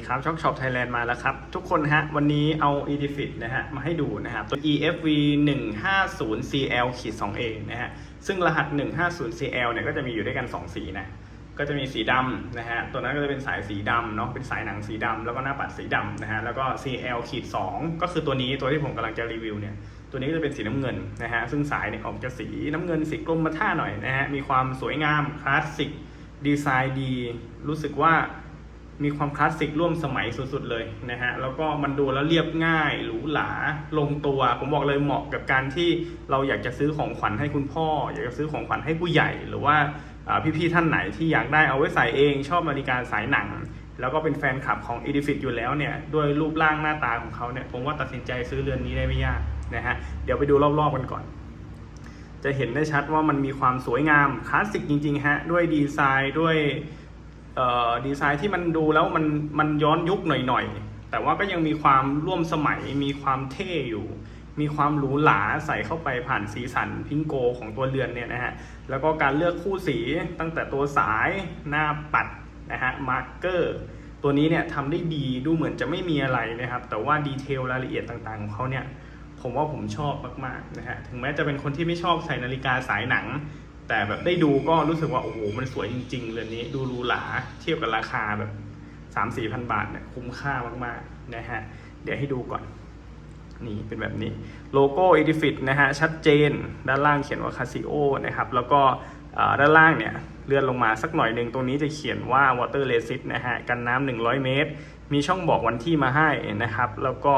ดีครับช็อปช็อปไทยแลนด์มาแล้วครับ ทุกคนฮะ วันนี้เอา e d f i t นะฮะ มาให้ดูนะครับ ตัว EFV 150 CL ขีด 2A นะฮะ ซึ่งรหัส 150 CL เนี่ยก็จะมีอยู่ด้วยกัน 2 สีนะ ก็จะมีสีดำนะฮะ ตัวนั้นก็จะเป็นสายสีดำเนาะเป็นสายหนังสีดำแล้วก็หน้าปัดสีดำนะฮะ แล้วก็ CL ขีด 2 ก็คือตัวนี้ตัวที่ผมกำลังจะรีวิวเนี่ยตัวนี้ก็จะเป็นสีน้ำเงินนะฮะ ซึ่งสายเนี่ยออกจะสีน้ำเงินสีกรมท่าหน่อยนะฮะ มีความสวยงามคลาสสิกดีไซน์ดี รู้สึกว่า มีความคลาสสิกร่วมสมัยสุดๆเลยนะฮะ แล้วก็มันดูแล้วเรียบง่าย หรูหรา ลงตัว ผมบอกเลยเหมาะกับการที่เราอยากจะซื้อของขวัญให้คุณพ่อ อยากจะซื้อของขวัญให้ผู้ใหญ่ หรือว่าพี่ๆท่านไหนที่อยากได้เอาไว้ใส่เอง ชอบนาฬิกาสายหนัง แล้วก็เป็นแฟนคลับของ e d i f i t อยู่แล้วเนี่ย ด้วยรูปร่างหน้าตาของเขาเนี่ย ผมว่าตัดสินใจซื้อเรือนนี้ได้ไม่ยากนะฮะ เดี๋ยวไปดูรอบๆกันก่อนจะเห็นได้ชัดว่ามันมีความสวยงามคลาสสิกจริงๆฮะด้วยดีไซน์ด้วย ดีไซน์ที่มันดูแล้วมันมันย้อนยุคหน่อยๆ แต่ว่าก็ยังมีความร่วมสมัยมีความเท่อยู่ มีความหรูหราใส่เข้าไปผ่านสีสันพิงโกของตัวเรือนเนี่ยนะฮะ แล้วก็การเลือกคู่สีตั้งแต่ตัวสายหน้าปัดนะฮะมาร์กเกอร์ตัวนี้เนี่ยทำได้ดีดูเหมือนจะไม่มีอะไรนะครับ แต่ว่าดีเทลรายละเอียดต่างๆของเขาเนี่ยผมว่าผมชอบมากๆนะฮะถึงแม้จะเป็นคนที่ไม่ชอบใส่นาฬิกาสายหนัง แต่แบบได้ดูก็รู้สึกว่าโอ้โหมันสวยจริงๆเรือนนี้ดูหรูหราเทียบกับราคาแบบสามสี่พันบาทเนี่ยคุ้มค่ามากๆนะฮะเดี๋ยวให้ดูก่อน นี่เป็นแบบนี้โลโก้ e d i f i t นะฮะชัดเจน ด้านล่างเขียนว่า Casio นะครับ แล้วก็ด้านล่างเนี่ยเลื่อนลงมาสักหน่อยหนึ่งตรงนี้จะเขียนว่า water resist นะฮะกันน้ำ100 เมตร มีช่องบอกวันที่มาให้นะครับ แล้วก็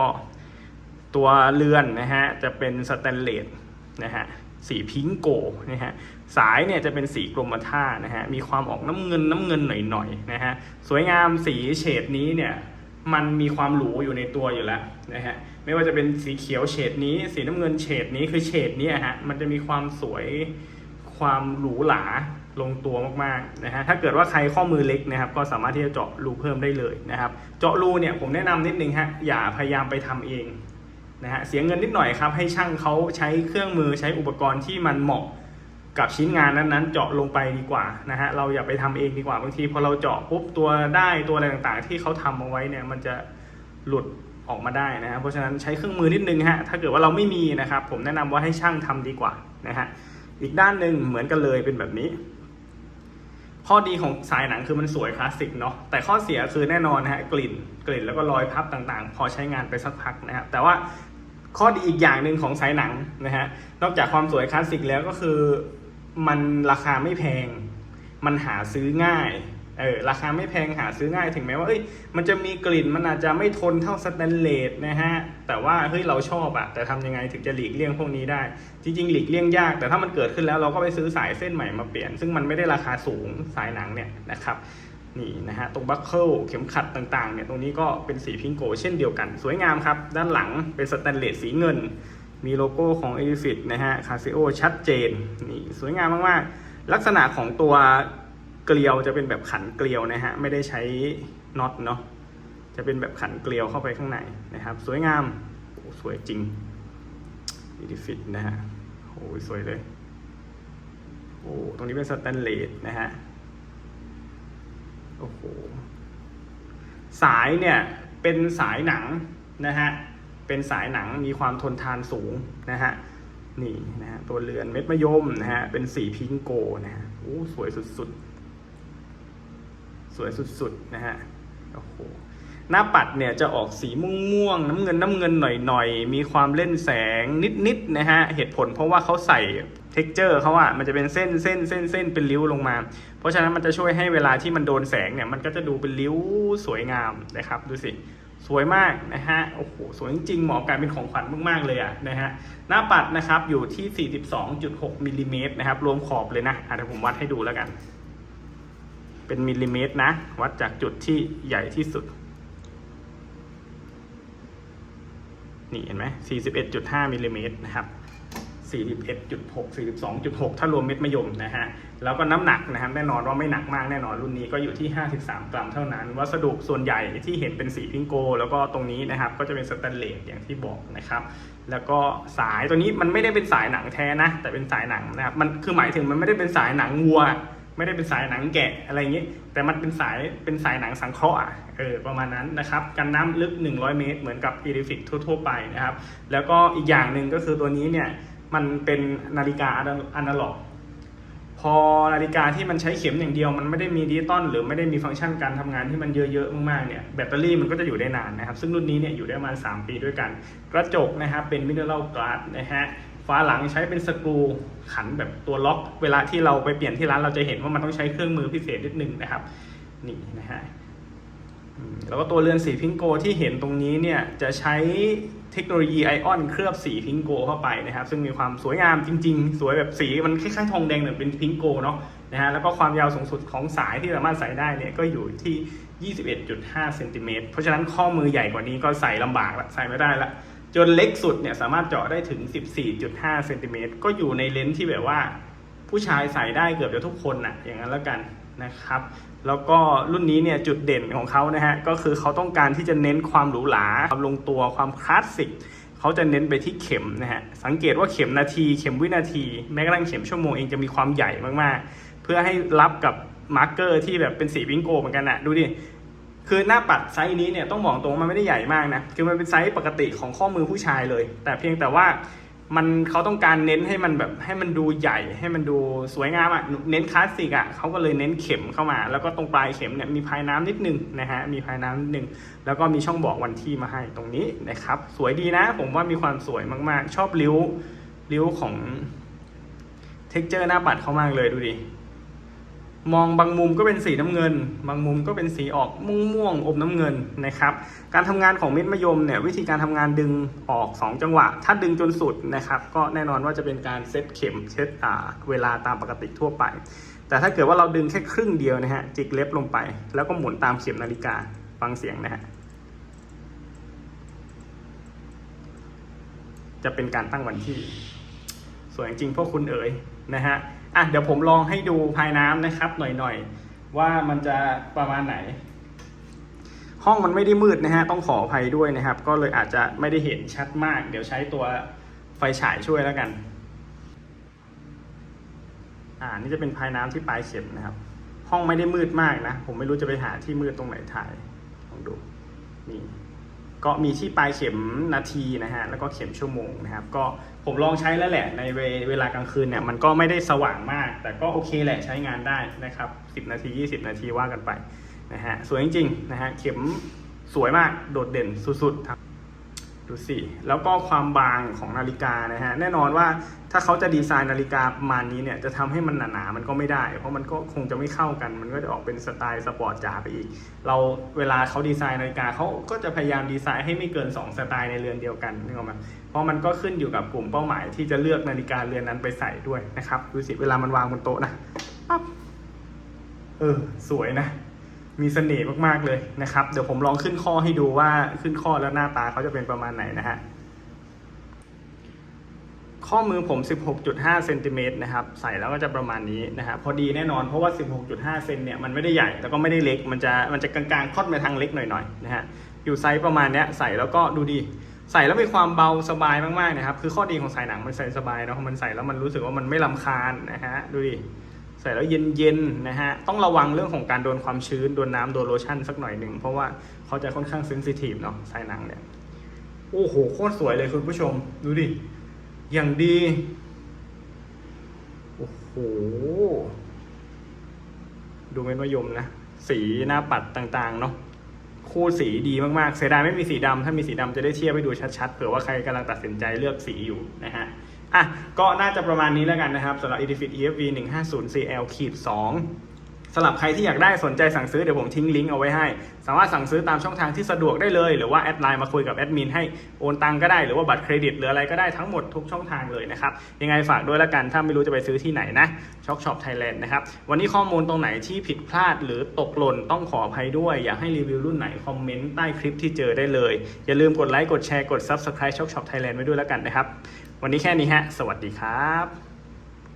ตัวเรือนนะฮะจะเป็นสแตนเลสนะฮะสีพิงโกนะฮะ สายเนี่ยจะเป็นสีกรมท่านะฮะมีความออกน้ำเงินน้ำเงินหน่อยๆนะฮะสวยงามสีเฉดนี้เนี่ยมันมีความหรูอยู่ในตัวอยู่แล้วนะฮะไม่ว่าจะเป็นสีเขียวเฉดนี้ สีน้ำเงินเฉดนี้คือเฉดนี้ฮะมันจะมีความสวยความหรูหราลงตัวมากๆนะฮะถ้าเกิดว่าใครข้อมือเล็กนะครับ ก็สามารถที่จะเจาะรูเพิ่มได้เลยนะครับ เจาะรูเนี่ยผมแนะนำนิดนึงฮะอย่าพยายามไปทำเองนะฮะเสียเงินนิดหน่อยครับให้ช่างเขาใช้เครื่องมือใช้อุปกรณ์ที่มันเหมาะ กับชิ้นงานนั้นๆ เจาะลงไปดีกว่านะฮะเราอย่าไปทำเองดีกว่าบางทีพอเราเจาะปุ๊บตัวได้ตัวอะไรต่างๆ ที่เขาทำเอาไว้เนี่ยมันจะหลุดออกมาได้นะฮะเพราะฉะนั้นใช้เครื่องมือนิดนึงฮะถ้าเกิดว่าเราไม่มีนะครับผมแนะนำว่าให้ช่างทำดีกว่านะฮะอีกด้านหนึ่งเหมือนกันเลยเป็นแบบนี้ ข้อดีของสายหนังคือมันสวยคลาสสิกเนาะแต่ข้อเสียคือแน่นอนนะฮะกลิ่นกลิ่นแล้วก็รอยพับต่างๆ พอใช้งานไปสักพักนะครับแต่ว่าข้อดีอีกอย่างหนึ่งของสายหนังนะฮะนอกจากความสวยคลาสสิกแล้วก็คือ มันราคาไม่แพง มันหาซื้อง่ายเออราคาไม่แพงหาซื้อง่ายถึงแม้ว่าเอ้ยมันจะมีกลิ่นมันอาจจะไม่ทนเท่าสแตนเลสนะฮะแต่ว่าเฮ้ยเราชอบอะแต่ทำยังไงถึงจะหลีกเลี่ยงพวกนี้ได้ จริงๆ หลีกเลี่ยงยาก แต่ถ้ามันเกิดขึ้นแล้วเราก็ไปซื้อสายเส้นใหม่มาเปลี่ยน ซึ่งมันไม่ได้ราคาสูงสายหนังเนี่ยนะครับนี่นะฮะตรงบัคเคิลเข็มขัดต่างๆเนี่ยตรงนี้ก็เป็นสีพิงโกเช่นเดียวกัน สวยงามครับ ด้านหลังเป็นสแตนเลสสีเงิน มีโลโก้ของ e d i f i t นะฮะคาซิโอชัดเจน นี่ สวยงามมากๆ ลักษณะของตัวเกลียวจะเป็นแบบขันเกลียวนะฮะ ไม่ได้ใช้น็อตเนาะ จะเป็นแบบขันเกลียวเข้าไปข้างในนะครับ สวยงามโอ้สวยจริง e d i f i t นะฮะ โอ้ยสวยเลย โอ้ ตรงนี้เป็นสแตนเลสนะฮะ โอ้โห สายเนี่ยเป็นสายหนังนะฮะ เป็นสายหนังมีความทนทานสูงนะฮะนี่นะฮะตัวเรือนเม็ดมะยมนะฮะเป็นสีพิงโกนะฮะโอ้สวยสุดๆ สวยสุดๆนะฮะโอ้โหหน้าปัดเนี่ยจะออกสีม่วงๆน้ำเงินน้ำเงินหน่อยๆ มีความเล่นแสงนิดๆนะฮะเหตุผลเพราะว่าเขาใส่เท็กเจอร์เขาอะมันจะเป็นเส้นเส้นเส้นเส้นเป็นริ้วลงมา เพราะฉะนั้นมันจะช่วยให้เวลาที่มันโดนแสงเนี่ยมันก็จะดูเป็นริ้วสวยงามนะครับดูสิ สวยมากนะฮะ โอ้โห สวยจริงๆ เหมาะกับกายเป็นของขวัญมากๆ เลยอะนะฮะ หน้าปัดนะครับอยู่ที่ 42.6มิลลิเมตรนะครับ รวมขอบเลยนะอะเดี๋ยวผมวัดให้ดูแล้วกัน เป็นมิลลิเมตรนะ วัดจากจุดที่ใหญ่ที่สุด นี่เห็นไหม41.5มิลลิเมตรนะครับ 41.6 42.6 ถ้ารวมเม็ดมะยมนะฮะ แล้วก็น้ำหนักนะครับแน่นอนว่าไม่หนักมากแน่นอนรุ่นนี้ก็อยู่ที่ 53 กรัมเท่านั้น วัสดุส่วนใหญ่ที่เห็นเป็นสีพิงโก แล้วก็ตรงนี้นะครับก็จะเป็นสแตนเลสอย่างที่บอกนะครับ แล้วก็สายตัวนี้มันไม่ได้เป็นสายหนังแท้นะ แต่เป็นสายหนังนะครับ มันคือหมายถึงมันไม่ได้เป็นสายหนังวัวไม่ได้เป็นสายหนังแกะอะไรอย่างนี้ แต่มันเป็นสายเป็นสายหนังสังเคราะห์เออประมาณนั้นนะครับกันน้ำลึก 100 เมตร เหมือนกับ e d i f i c ทั่วๆไปนะครับ แล้วก็อีกอย่างหนึ่งก็คือตัวนี้เนี่ย มันเป็นนาฬิกาอนาล็อก พอนาฬิกาที่มันใช้เข็มอย่างเดียว มันไม่ได้มีดิจิตอลหรือไม่ได้มีฟังก์ชันการทำงานที่มันเยอะๆมากๆเนี่ยแบตเตอรี่มันก็จะอยู่ได้นานนะครับ ซึ่งรุ่นนี้เนี่ยอยู่ได้ประมาณ 3 ปีด้วยกัน กระจกนะครับเป็นมิเนอรัลก a s นะฮะฝาหลังใช้เป็นสกรูขันแบบตัวล็อก เวลาที่เราไปเปลี่ยนที่ร้านเราจะเห็นว่ามันต้องใช้เครื่องมือพิเศษนิดนึงนะครับนี่นะฮะแล้วก็ตัวเรือนสีพิงโกที่เห็นตรงนี้เนี่ยจะใช้ เทคโนโลยีไอออนเคลือบสีพิงโกเข้าไปนะครับ ซึ่งมีความสวยงามจริง ๆ สวยแบบสีมันคล้ายๆทองแดงแต่เป็นพิงโกเนาะนะฮะแล้วก็ความยาวสูงสุดของสายที่สามารถใส่ได้เนี่ยก็อยู่ที่ 21.5เซนติเมตรเพราะฉะนั้นข้อมือใหญ่กว่านี้ก็ใส่ลำบากละใส่ไม่ได้ละจนเล็กสุดเนี่ยสามารถเจาะได้ถึง 14.5เซนติเมตรก็อยู่ในเลนส์ที่แบบว่า ผู้ชายใส่ได้เกือบจะทุกคนน่ะอย่างนั้นแล้วกันนะครับ แล้วก็รุ่นนี้เนี่ยจุดเด่นของเขานะฮะก็คือเขาต้องการที่จะเน้นความหรูหราความลงตัวความคลาสสิกเขาจะเน้นไปที่เข็มนะฮะสังเกตว่าเข็มนาทีเข็มวินาที แม้กระทั่งเข็มชั่วโมงเองจะมีความใหญ่มากๆ เพื่อให้รับกับมาร์กเกอร์ที่แบบเป็นสีวิงโกเหมือนกันนะดูดิคือหน้าปัดไซส์นี้เนี่ยต้องบอกตรงมันไม่ได้ใหญ่มากนะคือมันเป็นไซส์ปกติของข้อมือผู้ชายเลย แต่เพียงแต่ว่า มันเขาต้องการเน้นให้มันแบบให้มันดูใหญ่ให้มันดูสวยงามอะ่ะเน้นคลาสสิกอะ่ะเขาก็เลยเน้นเข็มเข้ามา แล้วก็ตรงปลายเข็มเนี่ยมีพายน้ำนิดนึงนะฮะมีพายน้ำนิดนึง แล้วก็มีช่องบอกวันที่มาให้ตรงนี้นะครับ สวยดีนะ ผมว่ามีความสวยมากๆ ชอบริ้วริ้วของเท็กเจอร์หน้าปัดเขามากเลยดูดิ มองบางมุมก็เป็นสีน้ำเงิน บางมุมก็เป็นสีออกม่วงม่วงๆอมน้ำเงินนะครับ การทำงานของเม็ดมะยมเนี่ยวิธีการทำงานดึงออก 2 จังหวะ ถ้าดึงจนสุดนะครับ ก็แน่นอนว่าจะเป็นการเซตเข็มเซตอ่าเวลาตามปกติทั่วไป แต่ถ้าเกิดว่าเราดึงแค่ครึ่งเดียวนะฮะจิกเล็บลงไป แล้วก็หมุนตามเข็มนาฬิกาฟังเสียงนะฮะจะเป็นการตั้งวันที่สวยจริงพวกคุณเอ๋ยนะฮะ อะเดี๋ยวผมลองให้ดูภายน้ำนะครับ หน่อยๆ ว่ามันจะประมาณไหน ห้องมันไม่ได้มืดนะฮะ ต้องขออภัยด้วยนะครับ ก็เลยอาจจะไม่ได้เห็นชัดมาก เดี๋ยวใช้ตัวไฟฉายช่วยแล้วกัน อ่านี่จะเป็นภายน้ำที่ปลายเข็มนะครับ ห้องไม่ได้มืดมากนะ ผมไม่รู้จะไปหาที่มืดตรงไหนถ่ายลองดูนี่ ก็มีที่ปลายเข็มนาทีนะฮะแล้วก็เข็มชั่วโมงนะครับก็ผมลองใช้แล้วแหละในเวลากลางคืนเนี่ยมันก็ไม่ได้สว่างมาก แต่ก็โอเคแหละใช้งานได้นะครับ 10 นาที 20 นาทีว่ากันไปนะฮะสวยจริงๆนะฮะเข็มสวยมากโดดเด่นสุดๆครับ ดูสิ แล้วก็ความบางของนาฬิกานะฮะ แน่นอนว่าถ้าเขาจะดีไซน์นาฬิกาประมาณนี้เนี่ย จะทำให้มันหนาๆ มันก็ไม่ได้ เพราะมันก็คงจะไม่เข้ากัน มันก็จะออกเป็นสไตล์สปอร์ตจ๋าไปอีก เราเวลาเขาดีไซน์นาฬิกาเขาก็จะพยายามดีไซน์ให้ไม่เกิน 2 สไตล์ในเรือนเดียวกันนึกออกไหมเพราะมันก็ขึ้นอยู่กับกลุ่มเป้าหมายที่จะเลือกนาฬิกาเรือนนั้นไปใส่ด้วยนะครับ ดูสิ เวลามันวางบนโต๊ะนะ เออ สวยนะ มีเสน่ห์มากๆเลยนะครับ เดี๋ยวผมลองขึ้นข้อให้ดูว่าขึ้นข้อแล้วหน้าตาเขาจะเป็นประมาณไหนนะฮะข้อมือผม 16.5 เซนติเมตรนะครับ ใส่แล้วก็จะประมาณนี้นะฮะพอดีแน่นอนเพราะว่า 16.5 เซนเนี่ยมันไม่ได้ใหญ่แล้วก็ไม่ได้เล็ก มันจะมันจะกลางๆคอนไปทางเล็กหน่อยๆนะฮะอยู่ไซส์ประมาณเนี้ยใส่แล้วก็ดูดี ใส่แล้วมีความเบาสบายมากๆนะครับ คือข้อดีของสายหนังมันใส่สบายเนาะมันใส่แล้วมันรู้สึกว่ามันไม่ลำคาญนะฮะดูดิ ใส่แล้วเย็นๆนะฮะ ต้องระวังเรื่องของการโดนความชื้น โดนน้ำโดนโลชั่นสักหน่อยหนึ่ง เพราะว่าเขาจะค่อนข้างเซนซิทีฟเนาะสายหนังเนี่ย โอ้โห โคตรสวยเลยคุณผู้ชม ดูดิ อย่างดี โอ้โห ดูเม็ดมะยมนะ สีหน้าปัดต่างๆ เนาะคู่สีดีมากๆ เสียดายไม่มีสีดำถ้ามีสีดำจะได้เทียบให้ดูชัดๆ เผื่อว่าใครกำลังตัดสินใจเลือกสีอยู่นะฮะ อะก็น่าจะประมาณนี้แล้วกันนะครับสำหรับ Edifit EFV 150 CL ขีด2สำหรับใครที่อยากได้สนใจสั่งซื้อเดี๋ยวผมทิ้งลิงก์เอาไว้ให้ สามารถสั่งซื้อตามช่องทางที่สะดวกได้เลย หรือว่าแอดไลน์มาคุยกับแอดมินให้โอนตังก็ได้หรือว่าบัตรเครดิตหรืออะไรก็ได้ทั้งหมดทุกช่องทางเลยนะครับยังไงฝากด้วยละกันถ้าไม่รู้จะไปซื้อที่ไหนนะช็อ k ช็อปไทยแลนด์นะครับวันนี้ข้อมูลตรงไหนที่ผิดพลาดหรือตกหล่นต้องขออภัยด้วย อยากให้รีวิวรุ่นไหนคอมเมนต์ใต้คลิปที่เจอได้เลยอย่าลืมกดไลค์กดแชร์กด Subscribe ช็อ k ช็อปไทยแลนด์ไว้ด้วยละกันนะครับ วันนี้แค่นี้ฮะ สวัสดีครับ